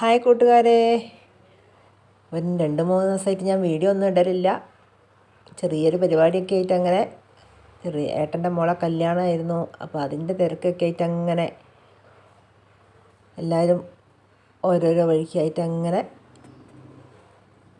Hi കൂട്ടുകാരെ. ഒരു രണ്ട് മൂന്ന് ദിവസമായിട്ട് ഞാൻ വീഡിയോ ഒന്നും ഇടലില്ല. ചെറിയൊരു പരിപാടിയൊക്കെ ആയിട്ട് അങ്ങനെ ചെറിയ ഏട്ടന്റെ മോളെ കല്യാണമായിരുന്നു. അപ്പോൾ അതിന്റെ തിരക്കൊക്കെ ആയിട്ട് അങ്ങനെ എല്ലാവരും ഓരോരോ വഴിക്കായിട്ട് അങ്ങനെ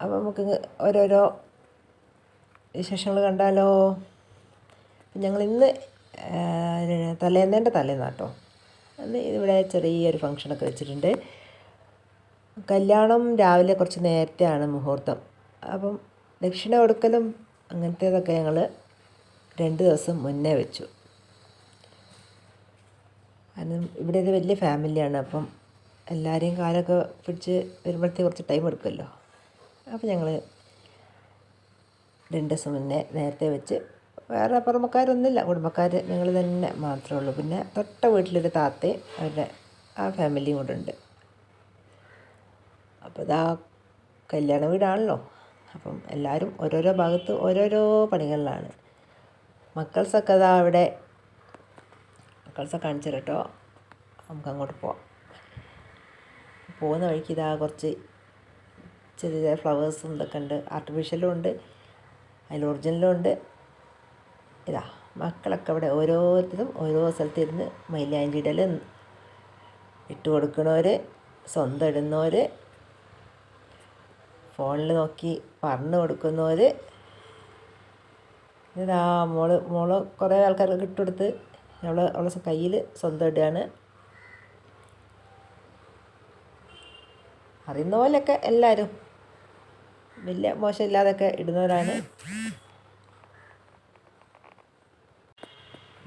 അപ്പോൾ നമുക്ക് ഓരോരോ വിശേഷങ്ങൾ കണ്ടാലോ? ഞങ്ങൾ ഇന്ന് തലേന്നേന്റെ തലേന്നാട്ടോ. അന്ന് ഇവിടെ ചെറിയൊരു ഫങ്ഷനൊക്കെ വെച്ചിട്ടുണ്ട്. കല്യാണം രാവിലെ കുറച്ച് നേരത്തെയാണ് മുഹൂർത്തം. അപ്പം ദക്ഷിണ കൊടുക്കലും അങ്ങനത്തേതൊക്കെ ഞങ്ങൾ രണ്ട് ദിവസം മുന്നേ വെച്ചു. കാരണം ഇവിടെ ഒരു വലിയ ഫാമിലിയാണ് അപ്പം എല്ലാവരെയും കാലൊക്കെ പിടിച്ച് വരുമ്പോഴത്തേക്ക് കുറച്ച് ടൈം എടുക്കുമല്ലോ. അപ്പം ഞങ്ങൾ രണ്ട് ദിവസം മുന്നേ നേരത്തെ വെച്ച് വേറെ പുറമക്കാരൊന്നുമില്ല കുടുംബക്കാർ ഞങ്ങൾ തന്നെ മാത്രമേ ഉള്ളൂ. പിന്നെ തൊട്ട വീട്ടിലൊരു താത്തയും അവരുടെ ആ ഫാമിലിയും കൂടെ ഉണ്ട്. അപ്പോൾ ഇതാ കല്യാണ വീടാണല്ലോ. അപ്പം എല്ലാവരും ഓരോരോ ഭാഗത്ത് ഓരോരോ പണികളിലാണ്. മക്കൾസൊക്കെ അതാ അവിടെ മക്കൾസൊക്കെ കാണിച്ചു കേട്ടോ. നമുക്ക് അങ്ങോട്ട് പോവാം. പോകുന്ന വഴിക്ക് ഇതാ കുറച്ച് ചെറിയ ചെറിയ ഫ്ലവേഴ്സും ഇതൊക്കെ ഉണ്ട്. ആർട്ടിഫിഷ്യലും ഉണ്ട്. അതിൽ ഒറിജിനലും ഉണ്ട്. ഇതാ മക്കളൊക്കെ അവിടെ ഓരോരുത്തരും ഓരോ സ്ഥലത്തിരുന്ന് മൈലാഞ്ചി ഇടൽ ഇട്ട് കൊടുക്കണവർ സ്വന്തം ഇടുന്നവർ ഫോണിൽ നോക്കി പറഞ്ഞു കൊടുക്കുന്നവർ ഇതാ മോൾ മോൾ കുറേ ആൾക്കാർക്ക് ഇട്ടുകൊടുത്ത് അവൾ അവളെ കയ്യിൽ സ്വന്തം ഇടുകയാണ്. അറിയുന്ന പോലെയൊക്കെ എല്ലാവരും വലിയ മോശമില്ലാതൊക്കെ ഇടുന്നവരാണ്.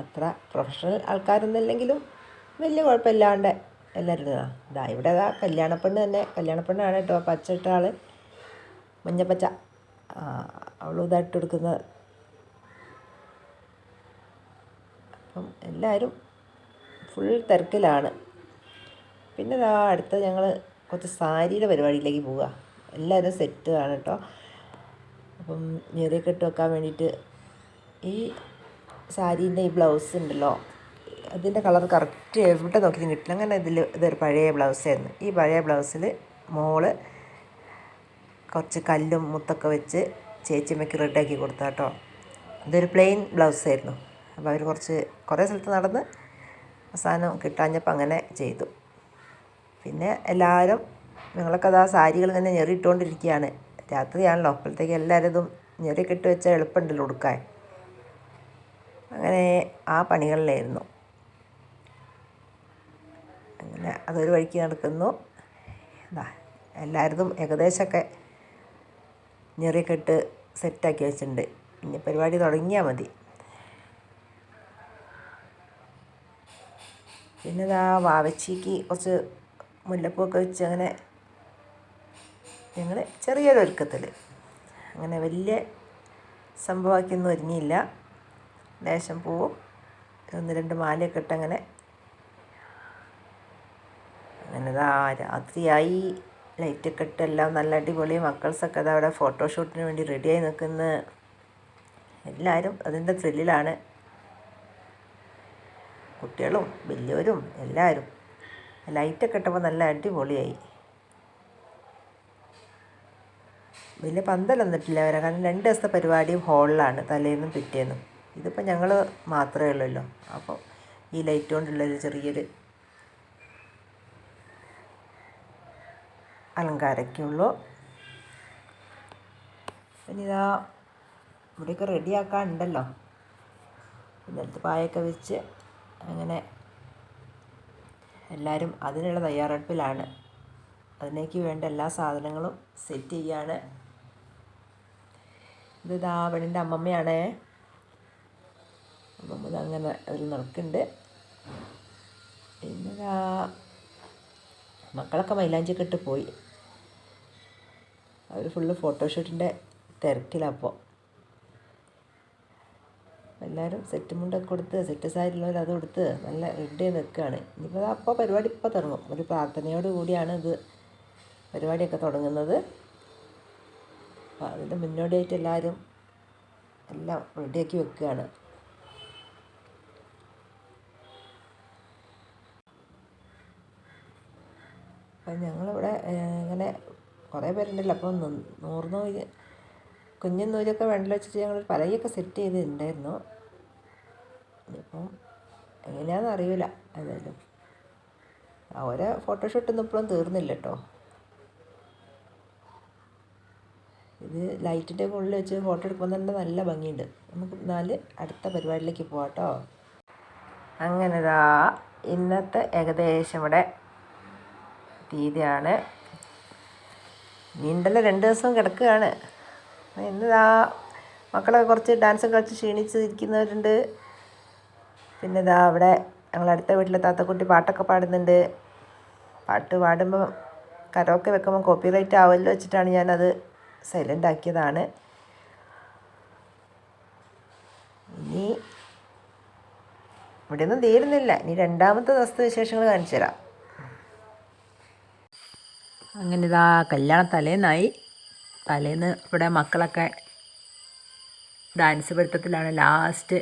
അത്ര പ്രൊഫഷണൽ ആൾക്കാരൊന്നുമില്ലെങ്കിലും വലിയ കുഴപ്പമില്ലാണ്ട് എല്ലാവരും ഇതാ ഇവിടെ ഇതാ കല്യാണപ്പെണ്ണ് തന്നെ കല്യാണപ്പെണ്ണാണ് കേട്ടോ പച്ച ഇട്ട ആൾ മഞ്ഞപ്പച്ച അവൾ ഇതായിട്ട് കൊടുക്കുന്നത് അപ്പം എല്ലാവരും ഫുൾ തിരക്കിലാണ്. പിന്നെ ഇതാ അടുത്ത ഞങ്ങൾ കുറച്ച് സാരിയുടെ പരിപാടിയിലേക്ക് പോവുക. എല്ലാവരും സെറ്റ് ആണ് കേട്ടോ അപ്പം ഞെറിയൊക്കെ ഇട്ട് വെക്കാൻ വേണ്ടിയിട്ട് ഈ സാരീന്റെ ഈ ബ്ലൗസ് ഉണ്ടല്ലോ അതിന്റെ കളർ കറക്റ്റ് എവിടെ നോക്കിയിട്ടും കിട്ടില്ല. അങ്ങനെ ഇതിൽ ഇതൊരു പഴയ ബ്ലൗസായിരുന്നു ഈ പഴയ ബ്ലൗസിൽ മോൾ കുറച്ച് കല്ലും മുത്തൊക്കെ വെച്ച് ചേച്ചിയമ്മയ്ക്ക് റെഡിയാക്കി കൊടുത്ത കേട്ടോ ഇതൊരു പ്ലെയിൻ ബ്ലൗസ് ആയിരുന്നു. അപ്പോൾ അവർ കുറച്ച് കുറേ സ്ഥലത്ത് നടന്ന് അവസാനം കിട്ടാഞ്ഞപ്പോൾ അങ്ങനെ ചെയ്തു. പിന്നെ എല്ലാവരും നിങ്ങളൊക്കെ അതാ സാരികൾ ഇങ്ങനെ ഞെറിയിട്ടുകൊണ്ടിരിക്കുകയാണ് രാത്രിയാണല്ലോ. അപ്പോഴത്തേക്ക് എല്ലാവരും ഇതും ഞെറിയൊക്കെ ഇട്ട് വെച്ചാൽ എളുപ്പമുണ്ടല്ലോ ഉടുക്കാൻ. അങ്ങനെ ആ പണികളിലായിരുന്നു. അങ്ങനെ അതൊരു വഴിക്ക് നടക്കുന്നു. എന്താ എല്ലാവരും ഏകദേശമൊക്കെ ഞെറിയൊക്കെ ഇട്ട് സെറ്റാക്കി വെച്ചിട്ടുണ്ട്. ഇനി പരിപാടി തുടങ്ങിയാൽ മതി. പിന്നെ ഇതാ വാവച്ചിക്ക് കുറച്ച് മുല്ലപ്പൂവൊക്കെ വെച്ച് അങ്ങനെ ഞങ്ങൾ ചെറിയൊരൊരുക്കത്തിൽ അങ്ങനെ വലിയ സംഭവമാക്കിയൊന്നും ഒരുങ്ങിയില്ല. ലേശം പൂവും ഒന്ന് രണ്ട് മാലയൊക്കെ ഇട്ടങ്ങനെ. അങ്ങനെ രാത്രിയായി. ലൈറ്റൊക്കെ ഇട്ട് എല്ലാം നല്ല അടിപൊളി. മക്കൾസൊക്കെ അത് അവിടെ ഫോട്ടോഷൂട്ടിന് വേണ്ടി റെഡിയായി നിൽക്കുന്ന എല്ലാവരും അതിന്റെ ത്രില്ലിലാണ് കുട്ടികളും വലിയവരും എല്ലാവരും ലൈറ്റൊക്കെ ഇട്ടപ്പോൾ നല്ല അടിപൊളിയായി. വലിയ പന്തലൊന്നും ഇട്ടില്ല വരാൻ കാരണം രണ്ട് ദിവസത്തെ പരിപാടിയും ഹോളിലാണ് തലേന്നും പിറ്റേന്നും. ഇതിപ്പോൾ ഞങ്ങൾ മാത്രമേ ഉള്ളല്ലോ. അപ്പോൾ ഈ ലൈറ്റ് കൊണ്ടുള്ളൊരു ചെറിയൊരു അലങ്കാരമൊക്കെ ഉള്ളൂ പിന്നെ ഇതാ ഇവിടെയൊക്കെ റെഡിയാക്കാനുണ്ടല്ലോ. ഇന്നലത്തെ പായൊക്കെ വെച്ച് അങ്ങനെ എല്ലാവരും അതിനുള്ള തയ്യാറെടുപ്പിലാണ്. അതിനേക്ക് വേണ്ട എല്ലാ സാധനങ്ങളും സെറ്റ് ചെയ്യാണ്. ഇത് ദാവണിന്റെ അമ്മമ്മയാണ്. അമ്മമ്മ അങ്ങനെ ഒരു നിൽക്കുന്നുണ്ട് പിന്നെ മക്കളൊക്കെ മൈലാഞ്ചിയൊക്കെ പോയി. അവർ ഫുള്ള് ഫോട്ടോഷൂട്ടിന്റെ തിരക്കിലപ്പോൾ എല്ലാവരും സെറ്റ് മുണ്ടൊക്കെ കൊടുത്ത് സെറ്റ് സാരിയുള്ളവർ അത് കൊടുത്ത് നല്ല റെഡി നിൽക്കുകയാണ് ഇനിയിപ്പോൾ അപ്പോൾ പരിപാടി ഇപ്പോൾ തുടങ്ങും. ഒരു പ്രാർത്ഥനയോട് കൂടിയാണ് ഇത് പരിപാടിയൊക്കെ തുടങ്ങുന്നത്. അപ്പോൾ അതിന്റെ മുന്നോടിയായിട്ട് എല്ലാവരും എല്ലാം റെഡിയാക്കി വെക്കുകയാണ് അപ്പം ഞങ്ങളിവിടെ ഇങ്ങനെ കുറേ പേരുണ്ടല്ലോ. അപ്പോൾ നൂറ് നൂൽ കുഞ്ഞു നൂലൊക്കെ വെള്ളം വെച്ചിട്ട് ഞങ്ങൾ പലയൊക്കെ സെറ്റ് ചെയ്തിട്ടുണ്ടായിരുന്നു. ഇപ്പം എങ്ങനെയാണെന്ന് അറിയില്ല. ഏതായാലും അവരെ ഫോട്ടോഷൂട്ടൊന്നും ഇപ്പോഴും തീർന്നില്ല കേട്ടോ. ഇത് ലൈറ്റിന്റെ മുകളിൽ വെച്ച് ഫോട്ടോ എടുക്കുമ്പോൾ തന്നെ നല്ല ഭംഗിയുണ്ട്. നമുക്ക് നാല് അടുത്ത പരിപാടിയിലേക്ക് പോവാം കേട്ടോ. അങ്ങനെ ഇതാ ഇന്നത്തെ ഏകദേശം ഇവിടെ തീയതിയാണ്. നീണ്ടല്ല രണ്ട് ദിവസം കിടക്കുകയാണ്. ഇന്നിതാ മക്കളെ കുറച്ച് ഡാൻസ് കളിച്ച് ക്ഷീണിച്ച് ഇരിക്കുന്നവരുണ്ട്. പിന്നെ ഇതാ അവിടെ ഞങ്ങളടുത്ത വീട്ടിലെ താത്തക്കുട്ടി പാട്ടൊക്കെ പാടുന്നുണ്ട്. പാട്ട് പാടുമ്പോൾ കരോക്കെ വെക്കുമ്പോൾ കോപ്പിറൈറ്റ് ആവുമല്ലോ വെച്ചിട്ടാണ് ഞാനത് സൈലന്റ് ആക്കിയതാണ്. ഇനി ഇവിടെ ഒന്നും തീരുന്നില്ല. ഇനി രണ്ടാമത്തെ ദിവസത്തെ വിശേഷങ്ങൾ കാണിച്ചു തരാം അങ്ങനെ ഇതാ കല്യാണം തലേന്നായി. തലേന്ന് ഇവിടെ മക്കളൊക്കെ ഡാൻസ് പഠിത്തത്തിലാണ് ലാസ്റ്റ്.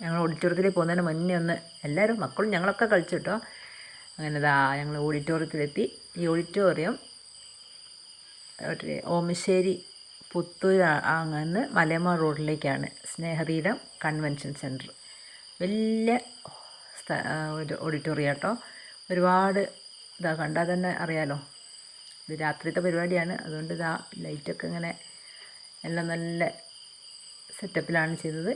ഞങ്ങൾ ഓഡിറ്റോറിയത്തിൽ പോകുന്നതിന് മുന്നേ ഒന്ന് എല്ലാവരും മക്കളും ഞങ്ങളൊക്കെ കളിച്ചു കേട്ടോ അങ്ങനെ ഇതാ ഞങ്ങൾ ഓഡിറ്റോറിയത്തിലെത്തി. ഈ ഓഡിറ്റോറിയം ഓമശ്ശേരി പുത്തൂർ അങ്ങനെ മലയമ്മ റോഡിലേക്കാണ്. Snehatheeram convention centre. വലിയ ഒരു ഓഡിറ്റോറിയം കേട്ടോ ഒരുപാട് ഇതാ കണ്ടാൽ തന്നെ അറിയാലോ. ഇത് രാത്രിത്തെ പരിപാടിയാണ്. അതുകൊണ്ട് ഇതാ ലൈറ്റൊക്കെ ഇങ്ങനെ എല്ലാം നല്ല സെറ്റപ്പിലാണ് ചെയ്തത്.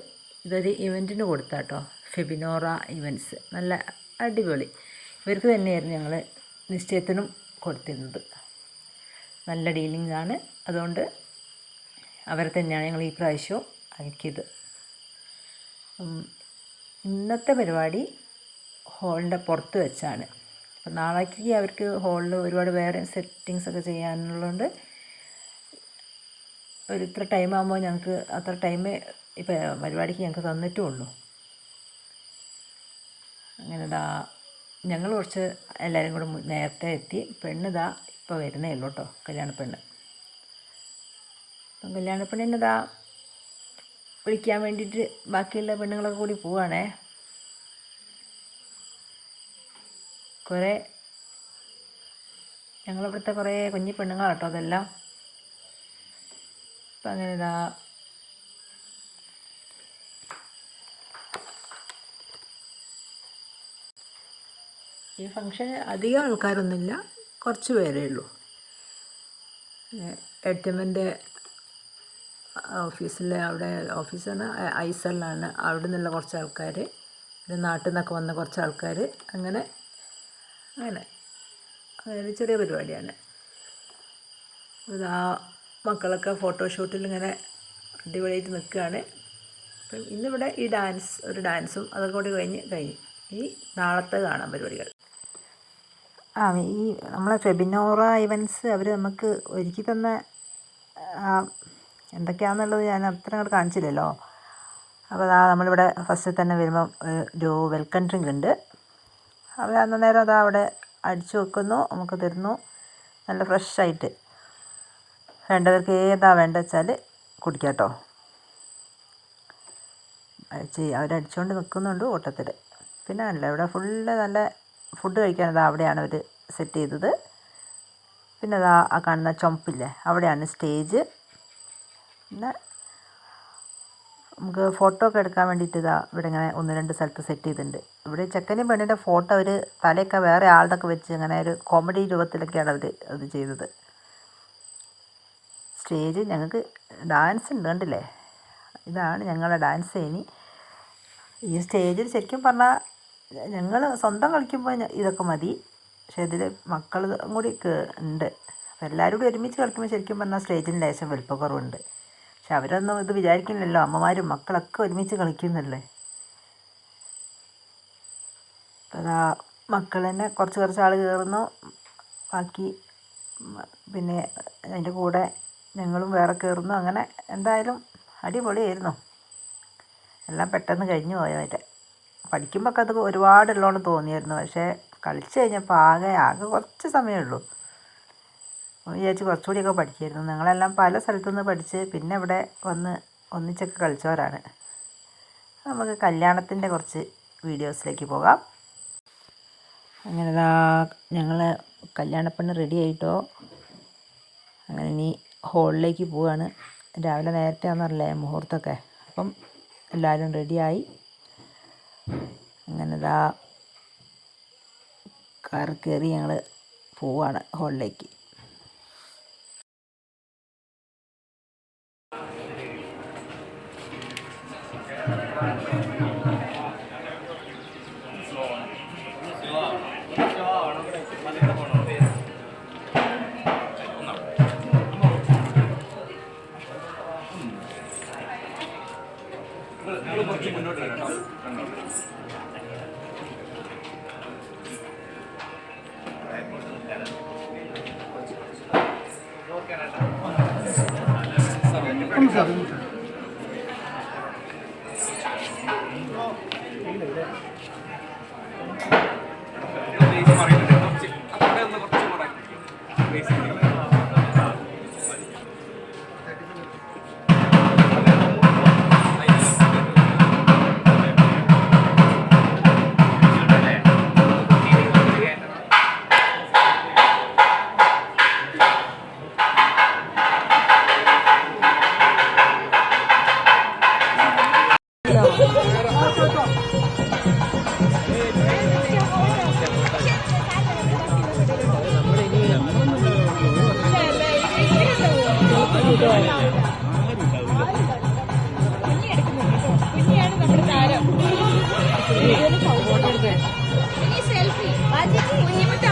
ഇതൊരു ഇവന്റിന് കൊടുത്താട്ടോ. ഫെബിനോറ ഇവന്റ്സ് നല്ല അടിപൊളി. ഇവർക്ക് തന്നെയായിരുന്നു ഞങ്ങൾ നിശ്ചയത്തിനും കൊടുത്തിരുന്നത്. നല്ല ഡീലിംഗ് ആണ് അതുകൊണ്ട് അവരെ തന്നെയാണ് ഞങ്ങൾ ഈ പ്രാവശ്യവും ആക്കിയത് ഇന്നത്തെ പരിപാടി ഹോളിന്റെ പുറത്ത് വെച്ചാണ്. അപ്പം നാളേക്ക് അവർക്ക് ഹോളിൽ ഒരുപാട് വേറെ സെറ്റിങ്സ് ഒക്കെ ചെയ്യാനുള്ളതുകൊണ്ട് ഒരു ഇത്ര ടൈം ആകുമ്പോൾ ഞങ്ങൾക്ക് അത്ര ടൈം ഇപ്പോൾ പരിപാടിക്ക് ഞങ്ങൾക്ക് തന്നിട്ടുള്ളൂ അങ്ങനെ ഇതാ ഞങ്ങൾ കുറച്ച് എല്ലാവരും കൂടെ നേരത്തെ എത്തി. പെണ്ണ് ഇതാ ഇപ്പോൾ വരുന്നേ ഉള്ളൂ കേട്ടോ കല്യാണ പെണ്ണ് അപ്പം ഇതാ വിളിക്കാൻ വേണ്ടിയിട്ട് ബാക്കിയുള്ള പെണ്ണുങ്ങളൊക്കെ കൂടി പോവാണേ. കുറേ ഞങ്ങളിവിടുത്തെ കുറേ കുഞ്ഞി പെണ്ണുങ്ങളാട്ടോ അതെല്ലാം. അപ്പം അങ്ങനെ ഇതാ. ഈ ഫങ്ഷൻ അധികം ആൾക്കാരൊന്നുമില്ല. കുറച്ച് പേരേ ഉള്ളൂ. എഡ്ജമെന്റെ ഓഫീസിലെ അവിടെ ഓഫീസാണ് ഐസറിലാണ് അവിടെ നിന്നുള്ള കുറച്ച് ആൾക്കാർ പിന്നെ നാട്ടിൽ നിന്നൊക്കെ വന്ന കുറച്ച് ആൾക്കാർ അങ്ങനെ അങ്ങനെ. അങ്ങനെ ചെറിയ പരിപാടിയാണ്. ആ മക്കളൊക്കെ ഫോട്ടോഷൂട്ടിൽ ഇങ്ങനെ അടിപൊളിയായിട്ട് നിൽക്കുകയാണ്. അപ്പം ഇന്നിവിടെ ഈ ഡാൻസ് ഒരു ഡാൻസും അതൊക്കെ കൂടി കഴിഞ്ഞ് കഴിഞ്ഞു. ഈ നാളത്തെ കാണാൻ പരിപാടികൾ. ആ ഈ നമ്മളെ ഫെബിനോറ ഇവൻസ് അവർ നമുക്ക് ഒരുക്കി തന്ന എന്തൊക്കെയാണെന്നുള്ളത് ഞാൻ അത്ര അങ്ങോട്ട് കാണിച്ചില്ലല്ലോ. അപ്പോൾ നമ്മളിവിടെ ഫസ്റ്റ് തന്നെ വരുമ്പം ഒരു വെൽക്കം ഡ്രിങ്ക് ഉണ്ട്. അവർ അന്നേരം അത് അവിടെ അടിച്ചു വെക്കുന്നു നമുക്ക് തരുന്നു. നല്ല ഫ്രഷായിട്ട് വേണ്ടവർക്ക് ഏതാ വേണ്ട വെച്ചാൽ കുടിക്കാട്ടോ അടിച്ച് അവരടിച്ചുകൊണ്ട് നിൽക്കുന്നുണ്ട് ഓട്ടത്തിൽ പിന്നെ അല്ല ഇവിടെ ഫുള്ള് നല്ല ഫുഡ് കഴിക്കാൻ അവിടെയാണ് അവർ സെറ്റ് ചെയ്തത്. പിന്നെ അതാ ആ കാണുന്ന ചുമപ്പില്ലേ അവിടെയാണ് സ്റ്റേജ് പിന്നെ നമുക്ക് ഫോട്ടോ ഒക്കെ എടുക്കാൻ വേണ്ടിയിട്ട് ഇതാ ഇവിടെ ഇങ്ങനെ ഒന്ന് രണ്ട് സ്ഥലത്ത് സെറ്റ് ചെയ്തിട്ടുണ്ട്. ഇവിടെ ചെക്കനും പെണ്ണിന്റെ ഫോട്ടോ അവർ തലയൊക്കെ വേറെ ആളുടെയൊക്കെ വെച്ച് അങ്ങനെ ഒരു കോമഡി രൂപത്തിലൊക്കെയാണ് അവർ അത് ചെയ്തത്. സ്റ്റേജ് ഞങ്ങൾക്ക് ഡാൻസ് ഉണ്ട് കണ്ടില്ലേ? ഇതാണ് ഞങ്ങളുടെ ഡാൻസ് ഇനി. ഈ സ്റ്റേജിൽ ശരിക്കും പറഞ്ഞാൽ ഞങ്ങൾ സ്വന്തം കളിക്കുമ്പോൾ ഇതൊക്കെ മതി. പക്ഷേ ഇതിൽ മക്കൾ കൂടി ഉണ്ട്. അപ്പോൾ എല്ലാവരും കൂടി ഒരുമിച്ച് കളിക്കുമ്പോൾ ശരിക്കും പറഞ്ഞാൽ സ്റ്റേജിന് ലേശം വലുപ്പക്കുറവുണ്ട്. പക്ഷെ അവരൊന്നും ഇത് വിചാരിക്കുന്നില്ലല്ലോ അമ്മമാരും മക്കളൊക്കെ ഒരുമിച്ച് കളിക്കുന്നല്ലേ? അതാ മക്കൾ തന്നെ കുറച്ച് കുറച്ച് ആൾ കയറുന്നു ബാക്കി പിന്നെ അതിന്റെ കൂടെ ഞങ്ങളും വേറെ കയറുന്നു അങ്ങനെ എന്തായാലും അടിപൊളിയായിരുന്നു. എല്ലാം പെട്ടെന്ന് കഴിഞ്ഞു പോയവരെ. പഠിക്കുമ്പോൾ അത് ഒരുപാടുള്ളതുകൊണ്ട് തോന്നിയായിരുന്നു. പക്ഷേ കളിച്ച് കഴിഞ്ഞപ്പോൾ ആകെ ആകെ കുറച്ച് സമയമേ ഉള്ളൂ. വിചാരിച്ച് കുറച്ചുകൂടിയൊക്കെ പഠിക്കുമായിരുന്നു ഞങ്ങളെല്ലാം പല സ്ഥലത്തു നിന്ന് പഠിച്ച് പിന്നെ ഇവിടെ വന്ന് ഒന്നിച്ചൊക്കെ കളിച്ചവരാണ്. നമുക്ക് കല്യാണത്തിന്റെ കുറച്ച് വീഡിയോസിലേക്ക് പോകാം. അങ്ങനെ ഞങ്ങൾ കല്യാണപ്പെണ്ണ് റെഡി ആയിട്ടോ? അങ്ങനെ ഇനി ഹോളിലേക്ക് പോവാണ്. രാവിലെ നേരത്തെ ആണെന്നറിയില്ലേ മുഹൂർത്തമൊക്കെ. അപ്പം എല്ലാവരും റെഡിയായി അങ്ങനെ ദാ കാർ കയറി ഞങ്ങൾ പോവാണ് ഹോളിലേക്ക് 気分乗るから多分。ഇനി സെൽഫി കുഞ്ഞിമുട്ട